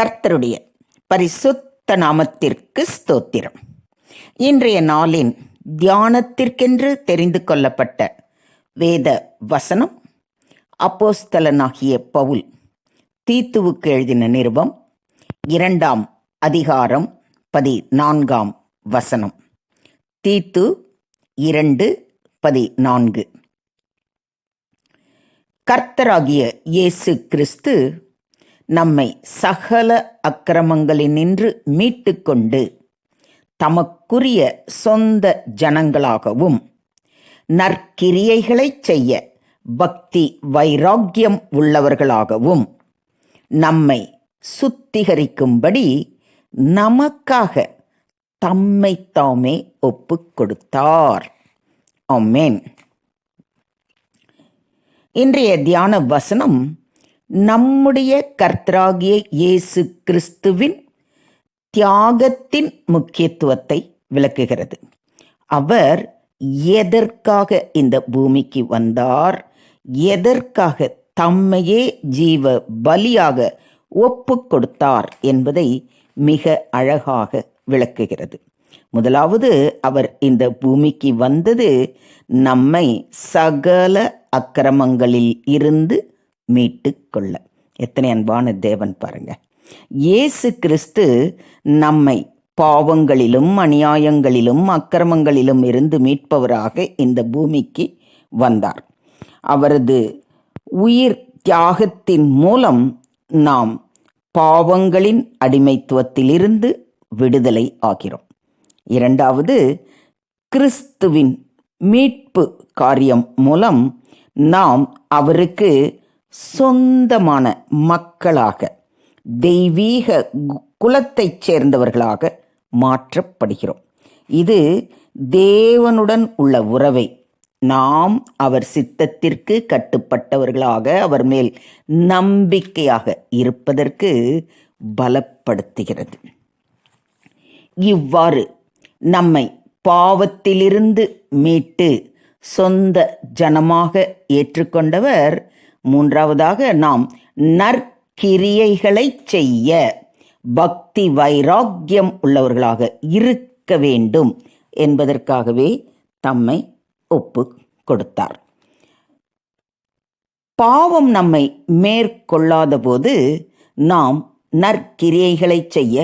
கர்த்தருடைய பரிசுத்த நாமத்திற்கு ஸ்தோத்திரம். இன்றைய நாளின் தியானத்திற்கென்று தெரிந்து கொள்ளப்பட்ட வேத வசனம் அப்போஸ்தலனாகிய பவுல் தீத்துவுக்கு எழுதின நிருபம் இரண்டாம் அதிகாரம் பதினான்காம் வசனம். தீத்து இரண்டு பதினான்கு. கர்த்தராகிய இயேசு கிறிஸ்து நம்மை சகல அக்கிரமங்களினின்று மீட்டுக்கொண்டு தமக்குரிய சொந்த ஜனங்களாகவும் நற்கிரியைகளைச் செய்ய பக்தி வைராக்கியம் உள்ளவர்களாகவும் நம்மை சுத்திகரிக்கும்படி நமக்காக தம்மை தாமே ஒப்புக் கொடுத்தார். ஆமென். இன்றைய தியான வசனம் நம்முடைய கர்த்தராகிய இயேசு கிறிஸ்துவின் தியாகத்தின் முக்கியத்துவத்தை விளக்குகிறது. அவர் எதற்காக இந்த பூமிக்கு வந்தார்? எதற்காக தம்மையே ஜீவ பலியாக ஒப்பு கொடுத்தார் என்பதை மிக அழகாக விளக்குகிறது. முதலாவது அவர் இந்த பூமிக்கு வந்தது நம்மை சகல அக்கிரமங்களில் இருந்து மீட்டு கொள்ள. எத்தனை அன்பான தேவன் பாருங்க. இயேசு கிறிஸ்து நம்மை பாவங்களிலும் அநியாயங்களிலும் அக்கிரமங்களிலும் இருந்து மீட்பவராக இந்த பூமிக்கு வந்தார். அவரது உயிர் தியாகத்தின் மூலம் நாம் பாவங்களின் அடிமைத்துவத்திலிருந்து விடுதலை ஆகிறோம். இரண்டாவது கிறிஸ்துவின் மீட்பு காரியம் மூலம் நாம் அவருக்கு சொந்தமான மக்களாக தெய்வீக கு- குலத்தைச் சேர்ந்தவர்களாக மாற்றப்படுகிறோம். இது தேவனுடன் உள்ள உறவை நாம் அவர் சித்தத்திற்கு கட்டுப்பட்டவர்களாக அவர் மேல் நம்பிக்கையாக இருப்பதற்கு பலப்படுத்துகிறது. இவ்வாறு நம்மை பாவத்திலிருந்து மீட்டு சொந்த ஜனமாக ஏற்றுக்கொண்டவர் மூன்றாவதாக நாம் நற்கிரியைகளை செய்ய பக்தி வைராக்கியம் உள்ளவர்களாக இருக்க வேண்டும் என்பதற்காகவே தம்மை ஒப்பு கொடுத்தார். பாவம் நம்மை மேற்கொள்ளாத போது நாம் நற்கிரியைகளை செய்ய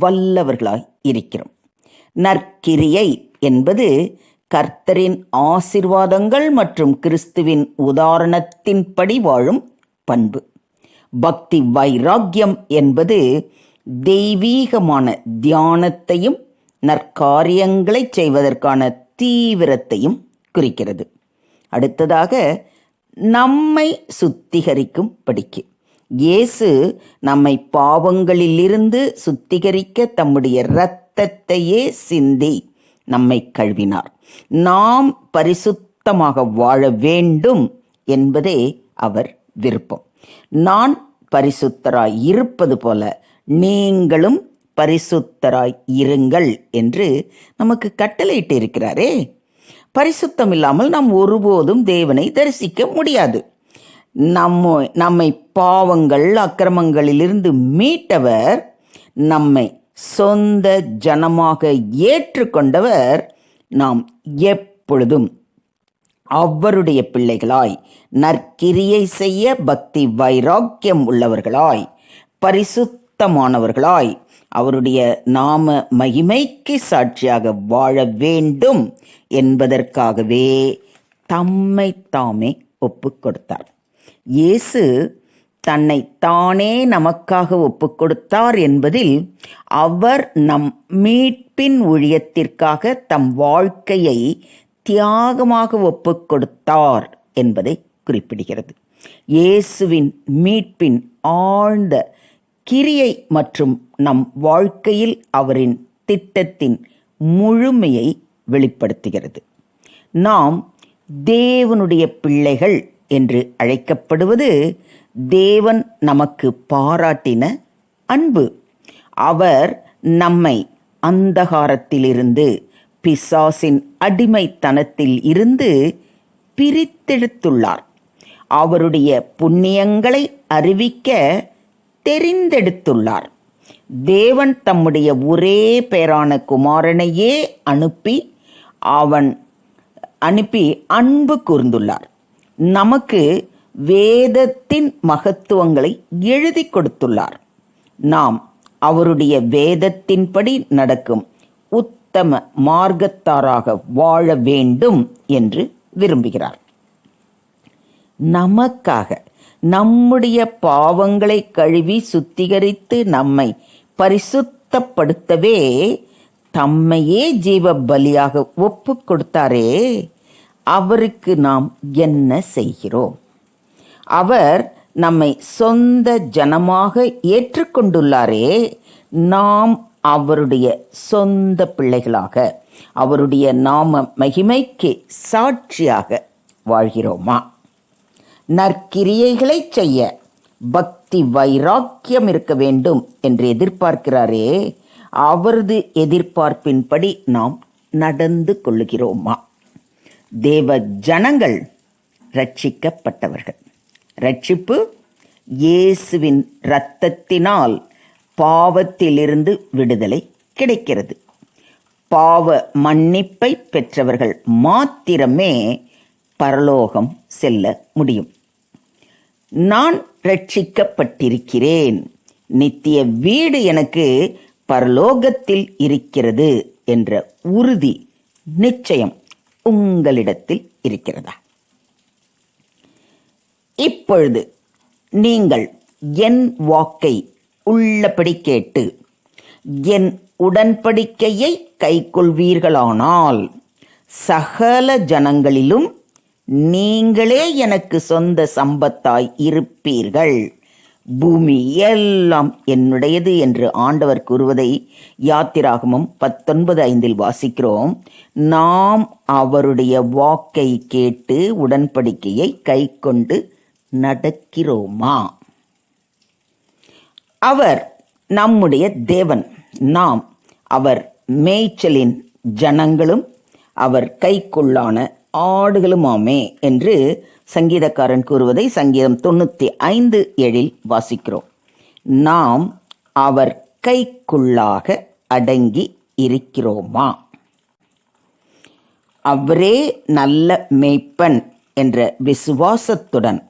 வல்லவர்களாய் இருக்கிறோம். நற்கிரியை என்பது கர்த்தரின் ஆசிர்வாதங்கள் மற்றும் கிறிஸ்துவின் உதாரணத்தின்படி வாழும் பண்பு. பக்தி வைராக்கியம் என்பது தெய்வீகமான தியானத்தையும் நற்காரியங்களை செய்வதற்கான தீவிரத்தையும் குறிக்கிறது. அடுத்ததாக நம்மை சுத்திகரிக்கும் படிக்கு இயேசு நம்மை பாவங்களிலிருந்து சுத்திகரிக்க தம்முடைய இரத்தத்தையே சிந்தி நம்மை கழுவினார். நாம் பரிசுத்தமாக வாழ வேண்டும் என்பதே அவர் விருப்பம். நான் பரிசுத்தராய் இருப்பது போல நீங்களும் பரிசுத்தராய் இருங்கள் என்று நமக்கு கட்டளையிட்டு இருக்கிறாரே பரிசுத்தம் இல்லாமல் நாம் ஒருபோதும் தேவனை தரிசிக்க முடியாது. நம்ம நம்மை பாவங்கள் அக்கிரமங்களிலிருந்து மீட்டவர் நம்மை சொந்த ஜனமாக ஏற்றுக்கொண்டவர் நாம் எப்பொழுதும் அவருடைய பிள்ளைகளாய் நற்கிரியை செய்ய பக்தி வைராக்கியம் உள்ளவர்களாய் பரிசுத்தமானவர்களாய் அவருடைய நாம மகிமைக்கு சாட்சியாக வாழ வேண்டும் என்பதற்காகவே தம்மை தாமே ஒப்புக் கொடுத்தார். இயேசு தன்னை தானே நமக்காக ஒப்புக் கொடுத்தார் என்பதில் அவர் நம் மீட்பின் ஊழியத்திற்காக தம் வாழ்க்கையை தியாகமாக ஒப்புக் கொடுத்தார் என்பதை குறிப்பிடுகிறது. இயேசுவின் மீட்பின் ஆழ்ந்த கிரியை மற்றும் நம் வாழ்க்கையில் அவரின் திட்டத்தின் முழுமையை வெளிப்படுத்துகிறது. நாம் தேவனுடைய பிள்ளைகள் என்று அழைக்கப்படுவது தேவன் நமக்கு பாராட்டின அன்பு. அவர் நம்மை அந்தகாரத்திலிருந்து பிசாசின் அடிமைத்தனத்தில் இருந்து பிரித்தெடுத்துள்ளார். அவருடைய புண்ணியங்களை அறிவிக்க தெரிந்தெடுத்துள்ளார். தேவன் தம்முடைய ஒரே பேரான குமாரனையே அனுப்பி அவன் அனுப்பி அன்பு கூர்ந்துள்ளார். நமக்கு வேதத்தின் மகத்துவங்களை எழுதி கொடுத்துள்ளார். நாம் அவருடைய வேதத்தின்படி நடக்கும் உத்தம மார்க்கத்தாராக வாழ வேண்டும் என்று விரும்புகிறார். நமக்காக நம்முடைய பாவங்களை கழுவி சுத்திகரித்து நம்மை பரிசுத்தப்படுத்தவே தம்மையே ஜீவ பலியாக ஒப்பு கொடுத்தாரே. அவருக்கு நாம் என்ன செய்கிறோம்? அவர் நம்மை சொந்த ஜனமாக ஏற்றுக்கொண்டுள்ளாரே நாம் அவருடைய சொந்த பிள்ளைகளாக அவருடைய நாம மகிமைக்கு சாட்சியாக வாழ்கிறோமா? நற்கிரியைகளை செய்ய பக்தி வைராக்கியம் இருக்க வேண்டும் என்று எதிர்பார்க்கிறாரே அவரது எதிர்பார்ப்பின்படி நாம் நடந்து கொள்ளுகிறோமா? தேவ ஜனங்கள் ரட்சிக்கப்பட்டவர்கள். ரட்சிப்பு இயேசுவின் இரத்தத்தினால் பாவத்திலிருந்து விடுதலை கிடைக்கிறது. பாவ மன்னிப்பை பெற்றவர்கள் மாத்திரமே பரலோகம் செல்ல முடியும். நான் ரட்சிக்கப்பட்டிருக்கிறேன். நித்திய வீடு எனக்கு பரலோகத்தில் இருக்கிறது என்ற உறுதி நிச்சயம். உங்களிடத்தில் இருக்கிறதா? இப்பொழுது நீங்கள் என் வாக்கை உள்ளபடி கேட்டு என் உடன்படிக்கையை கைக்கொள்வீர்களானால் சகல ஜனங்களிலும் நீங்களே எனக்கு சொந்த சம்பத்தாய் இருப்பீர்கள். பூமி எல்லாம் என்னுடையது என்று ஆண்டவர் கூறுவதை யாத்திராகமும் பத்தொன்பது ஐந்தில் வாசிக்கிறோம். நாம் அவருடைய வாக்கை கேட்டு உடன்படிக்கையை கைக்கொண்டு நடக்கிறோமா? அவர் நம்முடைய தேவன். நாம் அவர் மேய்ச்சலின் ஜனங்களும் அவர் கைக்குள்ளான ஆடுகளுமாமே என்று சங்கீதக்காரன் கூறுவதை சங்கீதம் தொண்ணூற்றி ஐந்து ஏழில் வாசிக்கிறோம். நாம் அவர் கைக்குள்ளாக அடங்கி இருக்கிறோமா? அவரே நல்ல மேய்ப்பன் என்ற விசுவாசத்துடன்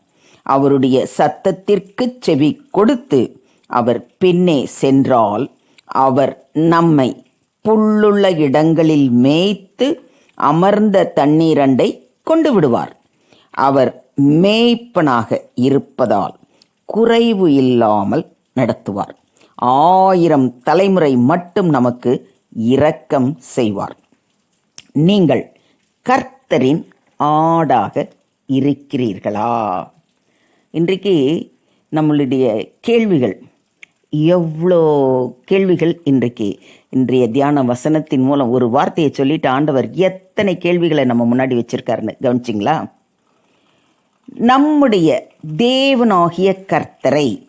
அவருடைய சத்தத்திற்கு செவி கொடுத்து அவர் பின்னே சென்றால் அவர் நம்மை புல்லுள்ள இடங்களில் மேய்த்து அமர்ந்த தண்ணீரண்டை கொண்டு விடுவார் அவர் மேய்ப்பனாக இருப்பதால் குறைவு இல்லாமல் நடத்துவார். ஆயிரம் தலைமுறை மட்டும் நமக்கு இரக்கம் செய்வார். நீங்கள் கர்த்தரின் ஆடாக இருக்கிறீர்களா? இன்றைக்கு நம்மளுடைய கேள்விகள் எவ்வளோ கேள்விகள் இன்றைக்கு இன்றைய தியான வசனத்தின் மூலம் ஒரு வார்த்தையை சொல்லிட்டு ஆண்டவர் எத்தனை கேள்விகளை நம்ம முன்னாடி வச்சிருக்காருன்னு கவனிச்சிங்களா? நம்முடைய தேவனாகிய கர்த்தரை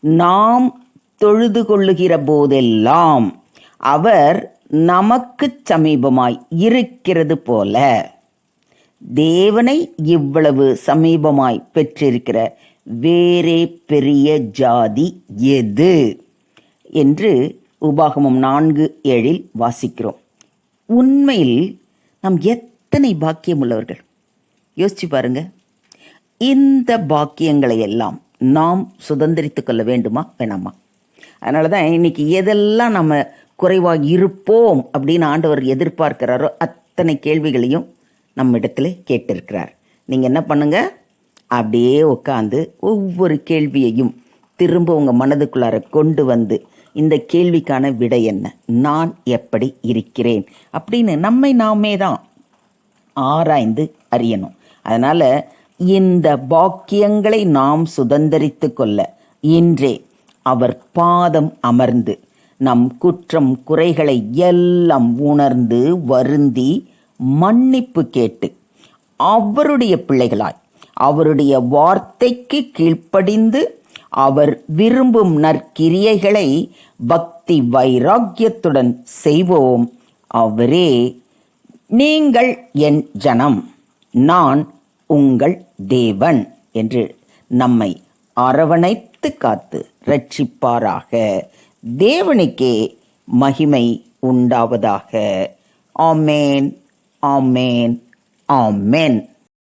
நாம் தொழுது கொள்ளுகிற போதெல்லாம் அவர் நமக்கு சமீபமாய் இருக்கிறது போல தேவனை இவ்வளவு சமீபமாய் பெற்றிருக்கிற வேறே பெரிய ஜாதி எது? என்று உபாகமம் நான்கு ஏழில் வாசிக்கிறோம். உண்மையில் நாம் எத்தனை பாக்கியம் உள்ளவர்கள் யோசிச்சு பாருங்க. இந்த பாக்கியங்களை எல்லாம் நாம் சுதந்திரித்து கொள்ள வேண்டுமா வேணாமா? அதனால தான் இன்னைக்கு எதெல்லாம் நம்ம குறைவாக இருப்போம் அப்படின்னு ஆண்டவர் எதிர்பார்க்கிறாரோ அத்தனை கேள்விகளையும் நம்ம இடத்துல கேட்டிருக்கிறார். நீங்கள் என்ன பண்ணுங்க? அப்படியே உட்காந்து ஒவ்வொரு கேள்வியையும் திரும்ப உங்கள் மனதுக்குள்ளார கொண்டு வந்து இந்த கேள்விக்கான விடை என்ன? நான் எப்படி இருக்கிறேன்? அப்படின்னு நம்மை நாமே தான் ஆராய்ந்து அறியணும். அதனால் இந்த பாக்கியங்களை நாம் சுதந்திரித்து கொள்ள இன்றே அவர் பாதம் அமர்ந்து நம் குற்றம் குறைகளை எல்லாம் உணர்ந்து வருந்தி மன்னிப்பு கேட்டு அவருடைய பிள்ளைகளாய் அவருடைய வார்த்தைக்கு கீழ்ப்படிந்து அவர் விரும்பும் நற்கிரியைகளை பக்தி வைராக்கியத்துடன் செய்வோம். அவரே நீங்கள் என் ஜனம் நான் உங்கள் தேவன் என்று நம்மை அரவணைத்து காத்து ரட்சிப்பாராக. தேவனுக்கே மகிமை உண்டாவதாக. ஆமேன் ஆமேன் ஆமென்.